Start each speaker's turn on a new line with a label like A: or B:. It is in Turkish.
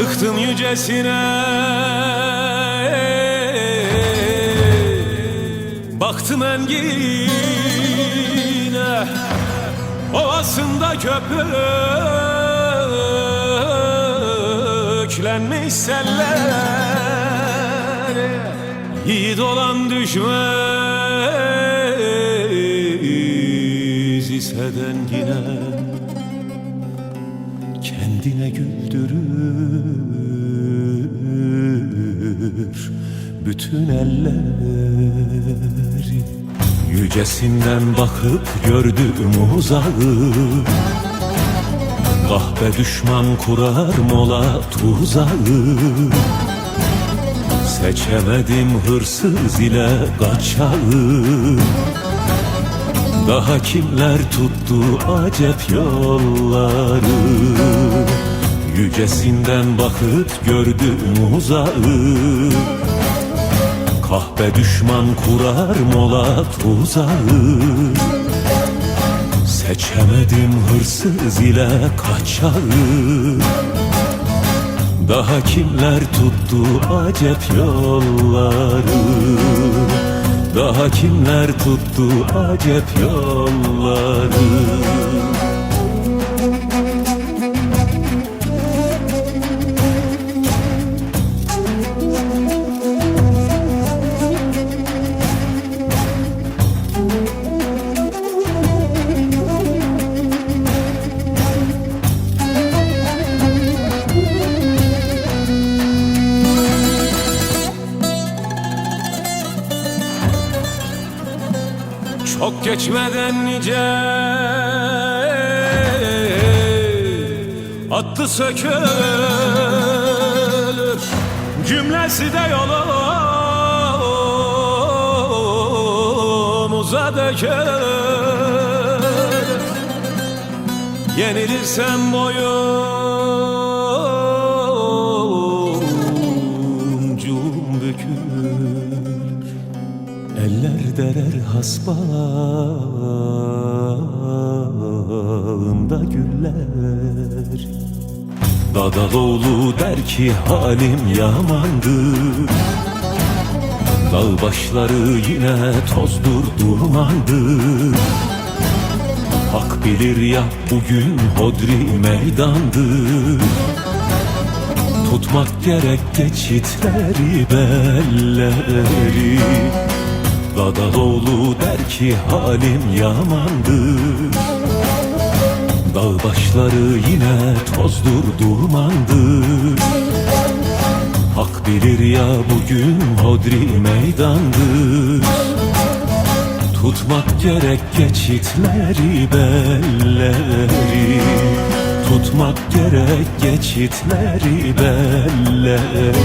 A: Çıktım yücesine. Baktım engine Ovasında köpüklenmiş selleri Yiğit olan düşmez bütün elleri. Yücesinden bakıp gördüm uzağı. Kahpe düşman kurar mola tuzağı. Seçemedim hırsız ile kaçağı. Daha kimler tuttu acep yolları? Yücesinden bakıp gördüm uzağı Kahpe düşman kurar mola tuzağı Seçemedim hırsız ile kaçağı. Daha kimler tuttu acep yolları? Daha kimler tuttu acep yolları Çok geçmeden nice attı sökülür. Cümlesi de yolumuza dökülür. Yenilirsem boyuncum hasbağımda güller. Dadaloğlu der ki halim yamandır. Dağ başları yine tozdur dumandır. Hak bilir ya bugün hodri meydandır. Tutmak gerek geçitleri belleri Dadaloğlu der ki halim yamandır Dağ başları yine tozdur dumandır Hak bilir ya bugün hodri meydandır Tutmak gerek geçitleri belleri. Tutmak gerek geçitleri belleri